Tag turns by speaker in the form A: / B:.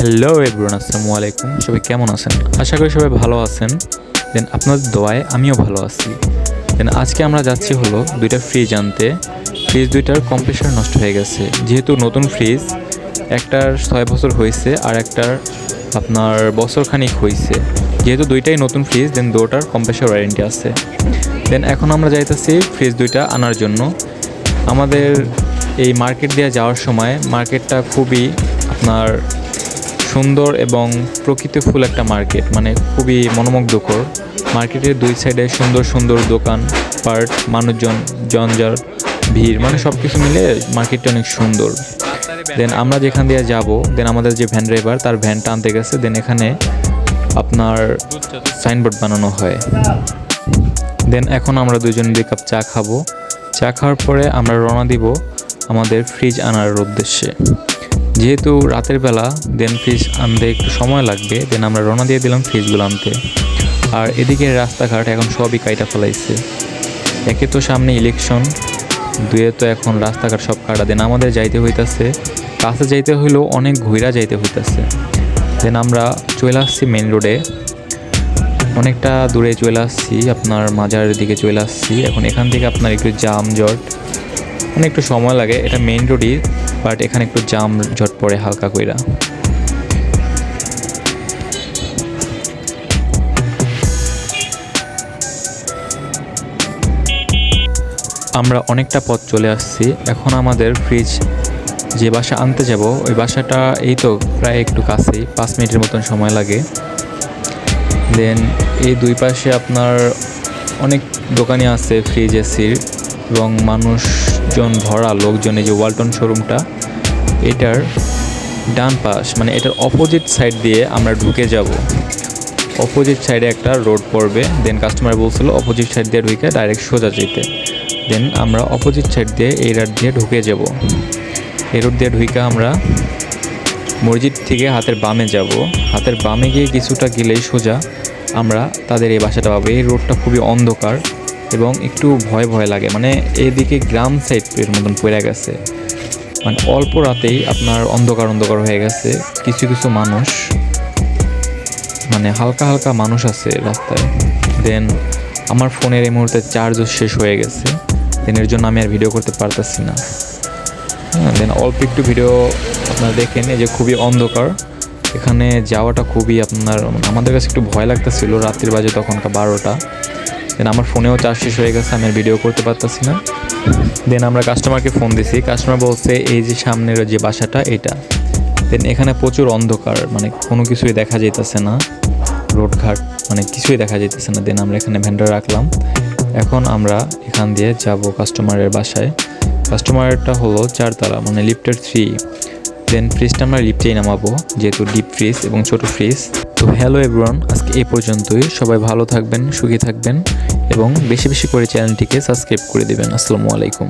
A: Hello everyone আসসালামু আলাইকুম। সবাই কেমন আছেন? আশা করি সবাই ভালো আছেন। দেন আপনাদের দোয়ায় আমিও ভালো আছি। দেন আজকে আমরা যাচ্ছি হলো দুইটা ফ্রিজ আনতে। ফ্রিজ দুইটার কম্প্রেসার নষ্ট হয়ে গেছে। যেহেতু নতুন ফ্রিজ একটার ছয় বছর হয়েছে আর একটার আপনার বছরখানিক হয়েছে। যেহেতু দুইটাই নতুন ফ্রিজ দেন দুটার কম্প্রেসার ওয়ারেন্টি আছে। দেন এখন আমরা যাইতেছি ফ্রিজ দুইটা আনার জন্য। আমাদের এই মার্কেট দিয়ে যাওয়ার সময় মার্কেটটা খুবই আপনার সুন্দর এবং প্রকৃত ফুল একটা মার্কেট মানে খুবই মনোমুগ্ধকর। মার্কেটের দুই সাইডে সুন্দর সুন্দর দোকান, পার্ট, মানুষজন জঞ্জার ভিড় মানে সব কিছু মিলে মার্কেটটা অনেক সুন্দর। দেন আমরা যেখান দিয়ে যাব দেন আমাদের যে ভ্যান ড্রাইভার তার ভ্যানটা আনতে গেছে দেন এখানে আপনার সাইনবোর্ড বানানো হয়। দেন এখন আমরা দুজন দুই কাপ চা খাব। চা খাওয়ার পরে আমরা রওনা দিব আমাদের ফ্রিজ আনার উদ্দেশ্যে। যেহেতু রাতের বেলা দেন ফ্রিজ আনতে একটু সময় লাগবে দেন আমরা রওনা দিয়ে দিলাম ফ্রিজগুলো আনতে। আর এদিকে রাস্তাঘাট এখন সবই কাইটা ফেলাইছে। একে তো সামনে ইলেকশন দুয়ে তো এখন রাস্তাঘাট সব কাটা। দেন আমাদের যাইতে হইতাছে, কাছে যাইতে হইলেও অনেক ঘুরা যাইতে হইতাছে। দেন আমরা চলে আসছি মেন রোডে অনেকটা দূরে চলে আসছি, আপনার মাজারের দিকে চলে আসছি। এখন এখান থেকে আপনার একটু জাম জট একটু সময় লাগে। এটা মেন রোডই বাট এখানে একটু জাম জট পড়ে হালকা কইরা। আমরা অনেকটা পথ চলে আসছি। এখন আমাদের ফ্রিজ যে বাসা আনতে যাব, ওই বাসাটা এই তো প্রায় একটু কাছেই, পাঁচ মিনিটের মতন সময় লাগে। দেন এই দুই পাশে আপনার অনেক দোকানই আছে ফ্রিজ এসির এবং মানুষজন ভরা লোকজন যে ওয়ালটন শোরুমটা, এটার ডান পাশ মানে এটার অপোজিট সাইড দিয়ে আমরা ঢুকে যাব। অপোজিট সাইডে একটা রোড পড়বে দেন কাস্টমার বলছিল অপোজিট সাইড দিয়ে ঢুকে ডাইরেক্ট সোজা যেতে। দেন আমরা অপোজিট সাইড দিয়ে এই রাট দিয়ে ঢুকে যাব। এই রোড দিয়ে ঢুকে আমরা মসজিদ থেকে হাতের বামে যাব। হাতের বামে গিয়ে কিছুটা গেলেই সোজা আমরা তাদের এই বাসাটা পাবো। এই রোডটা খুবই অন্ধকার। এবং একটু ভয় ভয় লাগে। মানে এদিকে গ্রাম সাইডের মতন পড়ে গেছে। মানে অল্প রাতেই আপনার অন্ধকার অন্ধকার হয়ে গেছে। কিছু কিছু মানুষ মানে হালকা হালকা মানুষ আছে রাস্তায়। দেন আমার ফোনের এই মুহূর্তে চার্জও শেষ হয়ে গেছে। দেন এর জন্য আমি আর ভিডিও করতে পারতেছি না। হ্যাঁ দেন অল্প একটু ভিডিও আপনারা দেখেন, এই যে খুবই অন্ধকার। এখানে যাওয়াটা খুবই আপনার আমাদের কাছে একটু ভয় লাগতেছিল রাত্রির বাজে তখনকার বারোটা। দেন আমার ফোনেও চার্জ শেষ হয়ে গেছে, আমি আর ভিডিও করতে পারতেছি না। দেন আমরা কাস্টমারকে ফোন দিছি কাস্টমার বলছে, এই যে সামনের যে বাসাটা, এটা। দেন এখানে প্রচুর অন্ধকার মানে কোনো কিছুই দেখা যাইতেছে না। রোডঘাট মানে কিছুই দেখা যাইতেছে না। দেন আমরা এখানে ভ্যান্ডার রাখলাম। এখন আমরা এখান দিয়ে যাব কাস্টমারের বাসায়। কাস্টমারটা হলো চারতলা মানে লিফটের থ্রি দেন ফ্রিজটা আমরা লিফটেই নামাবো, যেহেতু ডিপ ফ্রিজ এবং ছোট ফ্রিজ তো হ্যালো এভরন আজকে এ পর্যন্তই। সবাই ভালো থাকবেন, সুখী থাকবেন এবং বেশি বেশি করে চ্যানেলটিকে সাবস্ক্রাইব করে দেবেন। আসসালামু আলাইকুম।